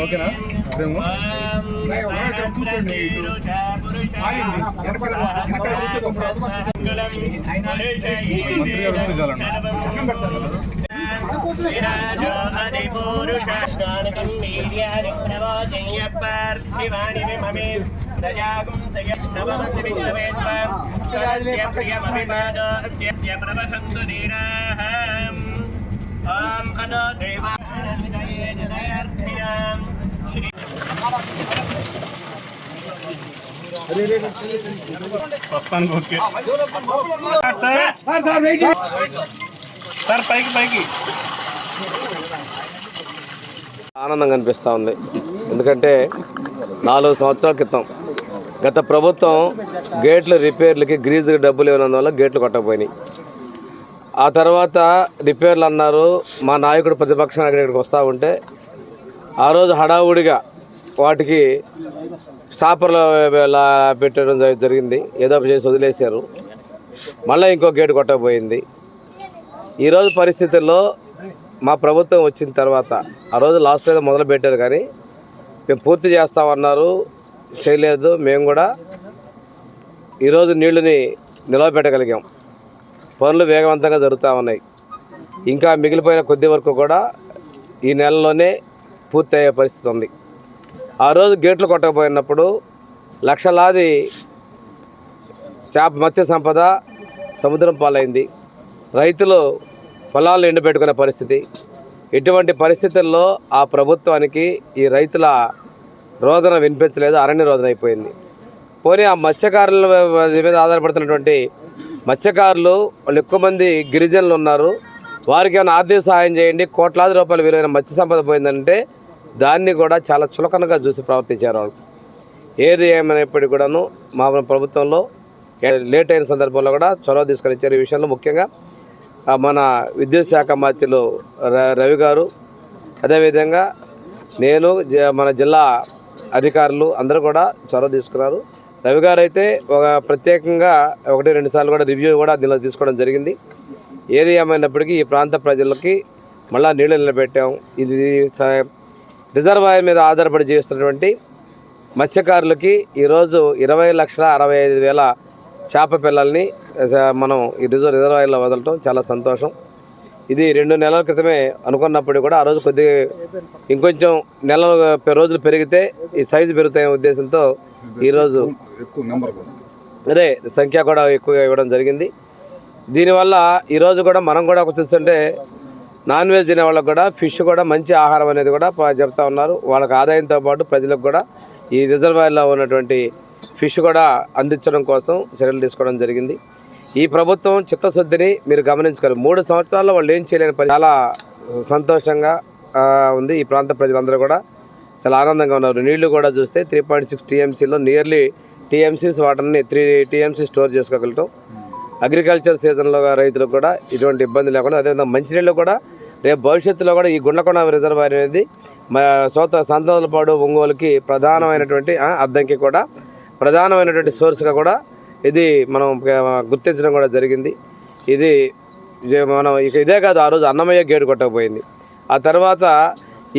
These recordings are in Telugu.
ఓకేనా కూర్చోండి మంత్రి గారు కూర్చోాలండి ोरुशास्तानकम् वीर्याणि प्रवाचय्यपार्थिवानि ममे సార్ పైకి పైకి ఆనందంగా అనిపిస్తూ ఉంది. ఎందుకంటే నాలుగు సంవత్సరాల క్రితం గత ప్రభుత్వం గేట్ల రిపేర్లకి గ్రీజుకి డబ్బులు ఇవ్వనందువల్ల గేట్లు కొట్టకపోయినాయి. ఆ తర్వాత రిపేర్లు అన్నారు మా నాయకుడు ప్రతిపక్ష నాయకుడు ఇక్కడికి వస్తూ ఉంటే ఆ రోజు హడావుడిగా వాటికి స్టాపర్లు పెట్టడం జరిగింది. ఏదో చేసి వదిలేశారు. మళ్ళీ ఇంకో గేటు కొట్టకపోయింది. ఈరోజు పరిస్థితుల్లో మా ప్రభుత్వం వచ్చిన తర్వాత ఆ రోజు లాస్ట్ ఏదో మొదలు పెట్టారు కానీ మేము పూర్తి చేస్తామన్నారు. చేయలేదు. మేము కూడా ఈరోజు నీళ్ళని నిలవబెట్టగలిగాం. పనులు వేగవంతంగా జరుగుతూ ఉన్నాయి. ఇంకా మిగిలిపోయిన కొద్ది వరకు కూడా ఈ నెలలోనే పూర్తి అయ్యే పరిస్థితి ఉంది. ఆ రోజు గేట్లు కొట్టకపోయినప్పుడు లక్షలాది చేప మత్స్య సంపద సముద్రం పాలైంది. రైతులు పొలాలు ఎండబెట్టుకునే పరిస్థితి. ఇటువంటి పరిస్థితుల్లో ఆ ప్రభుత్వానికి ఈ రైతుల రోదన వినిపించలేదు అరణ్య రోదన అయిపోయింది. పోనీ ఆ మత్స్యకారుల మీద ఆధారపడుతున్నటువంటి మత్స్యకారులు వాళ్ళు ఎక్కువ మంది గిరిజనులు ఉన్నారు. వారికి ఏమైనా ఆర్థిక సహాయం చేయండి. కోట్లాది రూపాయల విలువైన మత్స్య సంపద పోయిందంటే దాన్ని కూడా చాలా చులకనగా చూసి ప్రవర్తించారు వాళ్ళు. ఏది ఏమైనప్పటికీ కూడాను మా ప్రభుత్వంలో లేట్ అయిన సందర్భంలో కూడా చొరవ తీసుకొని ఇచ్చారు ఈ విషయంలో ముఖ్యంగా మన విద్యుత్ శాఖ మంత్రులు ర- రవి గారు. అదేవిధంగా నేను జ- మన జిల్లా అధికారులు అందరూ కూడా చొరవ తీసుకున్నారు. రవి గారు అయితే ఒక ప్రత్యేకంగా ఒకటి రెండు సార్లు కూడా రివ్యూ కూడా దీనిలో తీసుకోవడం జరిగింది. ఏది ఏమైనప్పటికీ ఈ ప్రాంత ప్రజలకి మళ్ళా నీళ్ళు నిలబెట్టాం. ఇది రిజర్వాయర్ మీద ఆధారపడి జీవిస్తున్నటువంటి మత్స్యకారులకి ఈరోజు ఇరవై లక్షల అరవై ఐదు వేల చేప పిల్లల్ని మనం ఈ రిజర్వ్ రిజర్వాయర్లో వదలటం చాలా సంతోషం. ఇది రెండు నెలల క్రితమే అనుకున్నప్పుడు కూడా ఆ రోజు కొద్దిగా ఇంకొంచెం నెలలు రోజులు పెరిగితే ఈ సైజు పెరుగుతాయనే ఉద్దేశంతో ఈరోజు ఎక్కువ నెంబర్ అదే సంఖ్య కూడా ఎక్కువగా ఇవ్వడం జరిగింది. దీనివల్ల ఈరోజు కూడా మనం కూడా ఒక చూస్తుంటే నాన్ వెజ్ తినే వాళ్ళకి కూడా ఫిష్ కూడా మంచి ఆహారం అనేది కూడా చెప్తా ఉన్నారు. వాళ్ళకి ఆదాయంతో పాటు ప్రజలకు కూడా ఈ రిజర్వాయర్లో ఉన్నటువంటి ఫిష్ కూడా అందించడం కోసం చర్యలు తీసుకోవడం జరిగింది. ఈ ప్రభుత్వం చిత్తశుద్ధిని మీరు గమనించగలరు మూడు సంవత్సరాల్లో వాళ్ళు ఏం చేయలేని పని చాలా సంతోషంగా ఉంది ఈ ప్రాంత ప్రజలందరూ కూడా. చాలా ఆనందంగా ఉన్నారు. నీళ్ళు కూడా చూస్తే త్రీ పాయింట్ సిక్స్ టీఎంసీలో నియర్లీ టీఎంసీస్ వాటర్ని త్రీ టీఎంసీ స్టోర్ చేసుకోగలటం. అగ్రికల్చర్ సీజన్లో రైతులకు కూడా ఇటువంటి ఇబ్బంది లేకుండా అదేవిధంగా మంచినీళ్ళు కూడా రేపు భవిష్యత్తులో కూడా ఈ గుండకొండ రిజర్వాయర్ అనేది మా సోత సంతోలపాడు ఒంగోలుకి ప్రధానమైనటువంటి అద్దంకి కూడా ప్రధానమైనటువంటి సోర్స్గా కూడా ఇది మనం గుర్తించడం కూడా జరిగింది. ఇది మనం ఇక ఇదే కాదు ఆ రోజు అన్నమయ్య గేటు కొట్టకపోయింది. ఆ తర్వాత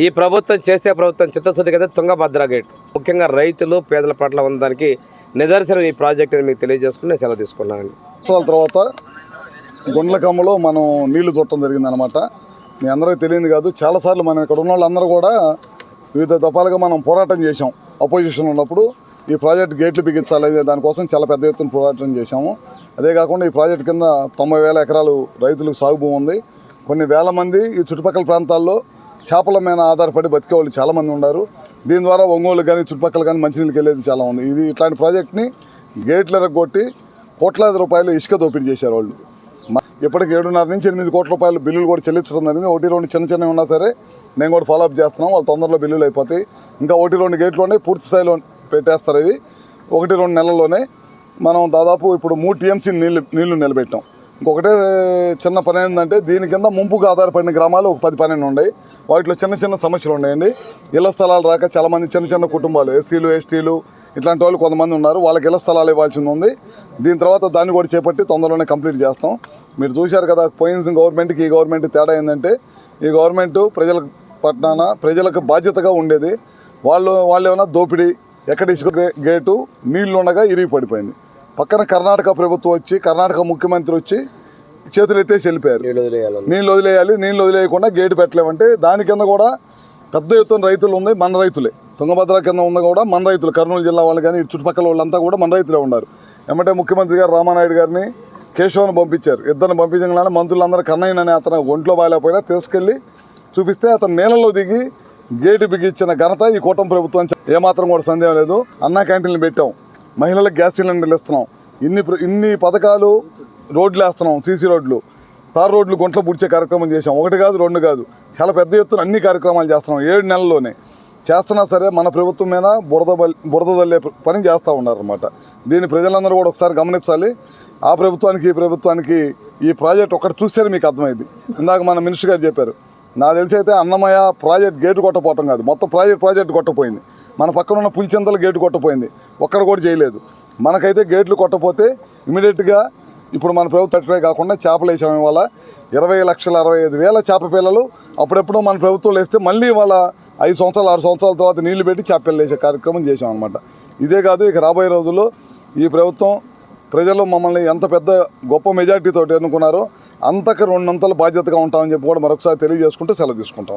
ఈ ప్రభుత్వం చేసే ప్రభుత్వం చిత్తశుద్ధి కదా తుంగభద్ర గేట్. ముఖ్యంగా రైతులు పేదల పట్ల ఉన్నదానికి నిదర్శనం ఈ ప్రాజెక్ట్ అని మీకు తెలియజేసుకుని నేను సెలవు తీసుకున్నానండి సంవత్సరాల తర్వాత గుండ్లకమ్మలో మనం నీళ్ళు చూడటం జరిగిందనమాట మీ అందరికీ తెలియదు కాదు చాలాసార్లు మనం ఇక్కడ ఉన్న వాళ్ళందరూ కూడా వివిధ దఫాలుగా మనం పోరాటం చేశాం. అపోజిషన్ ఉన్నప్పుడు ఈ ప్రాజెక్ట్ గేట్లు బిగించాలి దానికోసం చాలా పెద్ద ఎత్తున పోరాటం చేశాము. అదే కాకుండా ఈ ప్రాజెక్ట్ కింద తొంభై వేల ఎకరాలు రైతులకు సాగు భూమి ఉంది. కొన్ని వేల మంది ఈ చుట్టుపక్కల ప్రాంతాల్లో చేపల మీద ఆధారపడి బతికే వాళ్ళు చాలామంది ఉన్నారు. దీని ద్వారా ఒంగోలు కానీ చుట్టుపక్కల కానీ మంచినీళ్ళకి వెళ్ళేది చాలా ఉంది. ఇది ఇట్లాంటి ప్రాజెక్ట్ని గేట్లు ఎరగొట్టి కోట్లాది రూపాయలు ఇసుక దోపిడీ చేశారు వాళ్ళు. ఇప్పటికి ఏడున్నర నుంచి ఎనిమిది కోట్ల రూపాయలు బిల్లులు కూడా చెల్లించడం జరిగింది. ఒకటి రెండు చిన్న చిన్నవి ఉన్నా సరే నేను కూడా ఫాలోఅప్ చేస్తున్నాం. వాళ్ళు తొందరలో బిల్లులు అయిపోతాయి. ఇంకా ఒకటి రెండు గేట్లు ఉన్నాయి పూర్తి స్థాయిలో పెట్టేస్తారు ఇవి. ఒకటి రెండు నెలల్లోనే మనం దాదాపు ఇప్పుడు మూడు టీఎంసీ నీళ్ళు నీళ్ళు నిలబెట్టాం. ఇంకొకటే చిన్న పని ఏంటంటే దీని కింద ముంపుకు ఆధారపడిన గ్రామాలు ఒక పది పన్నెండు ఉన్నాయి. వాటిలో చిన్న చిన్న సమస్యలు ఉన్నాయండి. ఇళ్ళ స్థలాలు రాక చాలామంది చిన్న చిన్న కుటుంబాలు ఎస్సీలు ఎస్టీలు ఇట్లాంటి వాళ్ళు కొంతమంది ఉన్నారు. వాళ్ళకి ఇళ్ళ స్థలాలు ఇవ్వాల్సింది ఉంది. దీని తర్వాత దాన్ని కూడా చేపట్టి తొందరలోనే కంప్లీట్ చేస్తాం. మీరు చూశారు కదా పోయిన గవర్నమెంట్కి ఈ గవర్నమెంట్ తేడా ఏంటంటే ఈ గవర్నమెంట్ ప్రజల పట్టాన ప్రజలకు బాధ్యతగా ఉండేది. వాళ్ళు వాళ్ళు ఏమైనా దోపిడీ ఎక్కడ ఇసుక గేటు నీళ్ళు ఉండగా ఇరిగి పడిపోయింది. పక్కన కర్ణాటక ప్రభుత్వం వచ్చి కర్ణాటక ముఖ్యమంత్రి వచ్చి చేతులు ఎత్తేసి వెళ్ళిపోయారు నీళ్ళు వదిలేయాలి నీళ్ళు వదిలేయకుండా గేటు పెట్టలేమంటే దాని కింద కూడా పెద్ద ఎత్తున రైతులు ఉంది మన రైతులే. తుంగభద్ర కింద ఉంది కూడా మన రైతులు కర్నూలు జిల్లా వాళ్ళు కానీ చుట్టుపక్కల వాళ్ళంతా కూడా మన రైతులే ఉన్నారు. ఏమంటే ముఖ్యమంత్రి గారు రామానాయుడు గారిని కేశవను పంపించారు. ఇద్దరిని పంపించగానే మంత్రులందరూ కన్నయ్య అనే అతను ఒంట్లో బాగాలేకపోయినా తీసుకెళ్ళి చూపిస్తే అతను నీళ్ళలో దిగి గేటు బిగించిన ఘనత ఈ కూటమి ప్రభుత్వం ఏమాత్రం కూడా సందేహం లేదు. అన్నా క్యాంటీన్లు పెట్టాం. మహిళలకు గ్యాస్ సిలిండర్లు ఇస్తున్నాం. ఇన్ని ప్ర- ఇన్ని పథకాలు రోడ్లు వేస్తున్నాం సీసీ రోడ్లు. తార్ రోడ్లు గుంట్లో పుడిచే కార్యక్రమం చేసాం ఒకటి కాదు రెండు కాదు. చాలా పెద్ద ఎత్తున అన్ని కార్యక్రమాలు చేస్తున్నాం. ఏడు నెలల్లోనే. చేస్తున్నా సరే మన ప్రభుత్వం మీద బురద బల్- బురద తల్లే పని చేస్తూ ఉన్నారన్నమాట. దీన్ని ప్రజలందరూ కూడా ఒకసారి గమనించాలి. ఆ ప్రభుత్వానికి ఈ ప్రభుత్వానికి ఈ ప్రాజెక్ట్ ఒకటి చూస్తేనే మీకు అర్థమైంది. ఇందాక మన మినిస్టర్ గారు చెప్పారు. నాకు తెలిసి అయితే అన్నమయ్య ప్రాజెక్ట్ గేటు కొట్టపోవటం కాదు. మొత్తం ప్రాజెక్ట్ ప్రాజెక్ట్ కొట్టపోయింది. మన పక్కన ఉన్న పులిచింతల గేటు కొట్టపోయింది. ఒక్కడ కూడా చేయలేదు. మనకైతే గేట్లు కొట్టపోతే ఇమీడియట్గా ఇప్పుడు మన ప్రభుత్వం తట్టడే కాకుండా చేపలు వేసాం ఇవాళ. ఇరవై లక్షల అరవై ఐదు వేల చేప పిల్లలు అప్పుడెప్పుడో మన ప్రభుత్వం వేస్తే మళ్ళీ వాళ్ళ ఐదు సంవత్సరాలు ఆరు సంవత్సరాల తర్వాత నీళ్ళు పెట్టి చేప పిల్లలు వేసే కార్యక్రమం చేసాం అనమాట ఇదే కాదు ఇక రాబోయే రోజుల్లో ఈ ప్రభుత్వం ప్రజలు మమ్మల్ని ఎంత పెద్ద గొప్ప మెజార్టీతో ఎన్నుకున్నారో అంతకు రెండంతల బాధ్యతగా ఉంటామని చెప్పి కూడా మరొకసారి తెలియజేసుకుంటూ సెలవు తీసుకుంటా